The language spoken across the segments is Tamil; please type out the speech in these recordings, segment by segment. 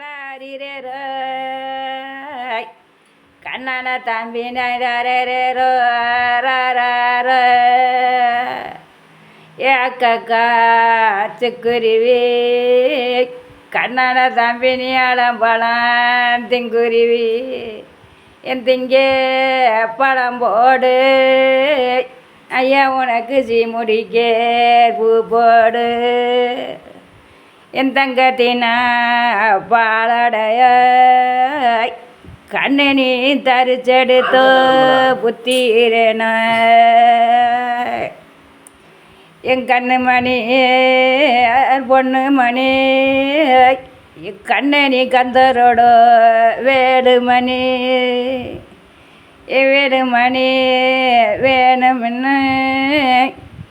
ராரிரேரோ. கண்ணன தம்பி நரரேரோ ராரோ. ஏக்கக்கா சிக்குருவி கண்ணன தம்பி நீளம் பழம் திங்குருவி என் திங்கே பழம் போடு ஐயா உனக்கு சீமுடிக்கே பூ போடு என் தங்கத்தினா பாலடைய நீ தரிச்செடுத்தோ புத்தீரன என் கண்ணு மணி பொண்ணு மணி கண்ணனி கந்தரோட வேடுமணி வேடுமணி வேணும்னு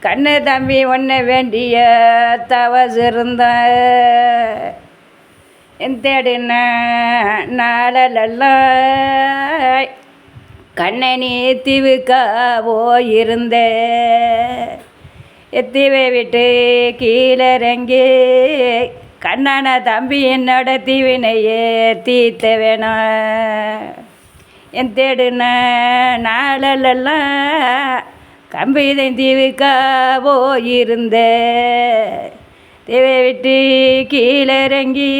கண்ணு தம்பி ஒன்று வேண்டிய தவசிருந்த என் தேடின நாளலெல்லாம் கண்ணனி தீவுக்காவோ இருந்தே. எத்திவை விட்டு கீழே இறங்கி கண்ணன தம்பி என்னோட தீவினையே தீத்த வேணும் என் தேடுன நாளலெல்லாம் கம்பிதை தீவுக்காவோ இருந்த தீவை விட்டு கீழே இறங்கி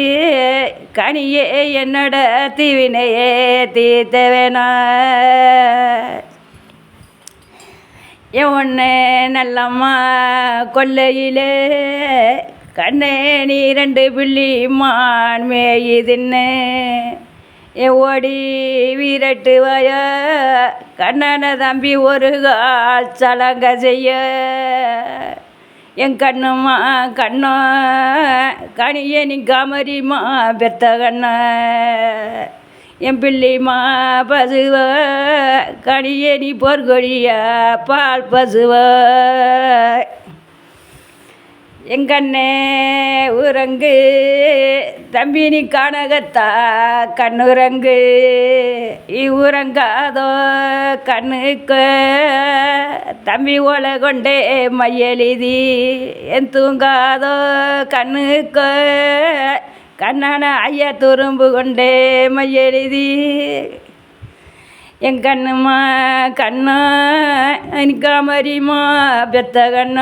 கனியே என்னோட தீவினையே தீர்த்தவேனா. என் ஒன்று நல்லம்மா கொல்லையிலே கண்ணே நீ ரெண்டு பிள்ளி மான் மேயுதுன்னு ஓடி வீரட்டுவாய கண்ணன தம்பி ஒரு கால் சலங்க செய்ய. என் கண்ணுமா கண்ணோ கனிய நீ கமரிமா பெத்த கண்ண. என் பிள்ளைமா பசுவ கனிய நீ பொற்கொழியா பால் பசுவ. எங்கண்ணே கண்ணுரங்கு. தம்பி நீ காணகத்தா கண்ணுரங்கு. இவுறங்காதோ கண்ணுக்கு. தம்பி ஓலை கொண்டே மையெழுதி என் தூங்காதோ கண்ணுக்கு. கண்ணான ஐயா துரும்பு கொண்டே மையெழுதி என் கண்ணுமா கண்ணா காமரிமா பெத்த கண்ண.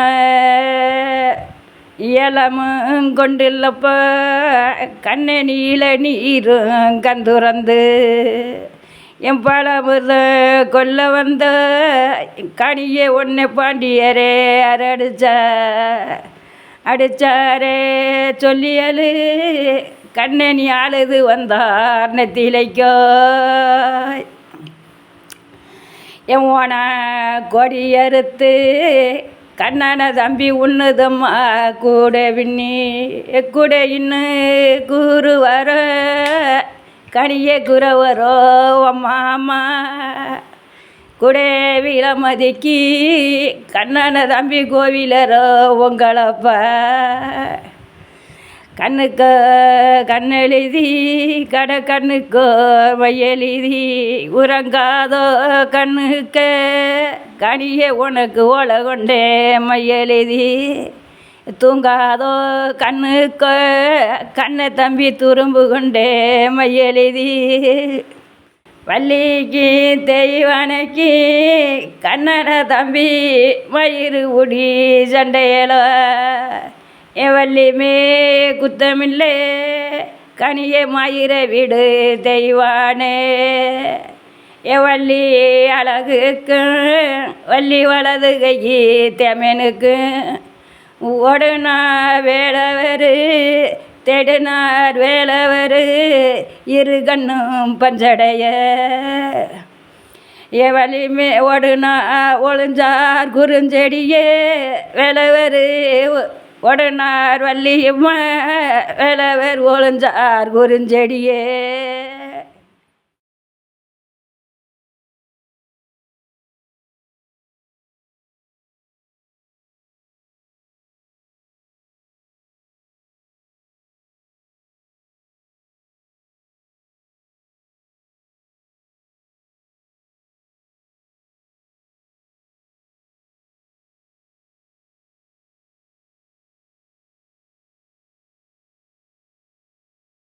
இயலமும் கொண்டுள்ளப்ப கண்ணை நீல நீரும் கந்துறந்து என் பழமுத கொல்ல வந்த கனியே ஒன்னை பாண்டியரே அரடிச்சா அடிச்சாரே சொல்லியலு. கண்ணனி அழுது வந்தார் நெத்திலைக்கோ. என் ஓன கொடி அறுத்து கண்ணன தம்பி உண்ணுதம்மா கூட விண்ணி கூட இன்னு கூறு வர கனியே குற வரோ அம்மா. குடே விலமதிக்கு கண்ணன தம்பி கோவிலரோ உங்களப்பா. கண்ணுக்கோ கண்ணெழுதி கட கண்ணுக்கோ மையெழுதி உறங்காதோ கண்ணுக்கு. கனியே உனக்கு ஓலை கொண்டே மையெழுதி தூங்காதோ கண்ணுக்கு. கண்ணை தம்பி துரும்பு கொண்டே மையெழுதி. வள்ளிக்கு தெய்வானைக்கு கண்ணன தம்பி மயிறு உடி சண்டையலோ. என் குத்தமில்லே. குத்தமில்லை கனிய மயிர விடு தெய்வானே. எவள்ளி வள்ளி அழகுக்கு வள்ளி வலது கையி தெமனுக்கு. ஓடுனா வேளவர் தேடுனார் வேளவர் இரு கண்ணும் பஞ்சடைய. எவளிமே ஓடுனா ஒளிஞ்சார் குறுஞ்செடியே வேளவர் உடனார் வள்ளியம்மா வேலவர் ஒளிஞ்சார் குறுஞ்செடியே.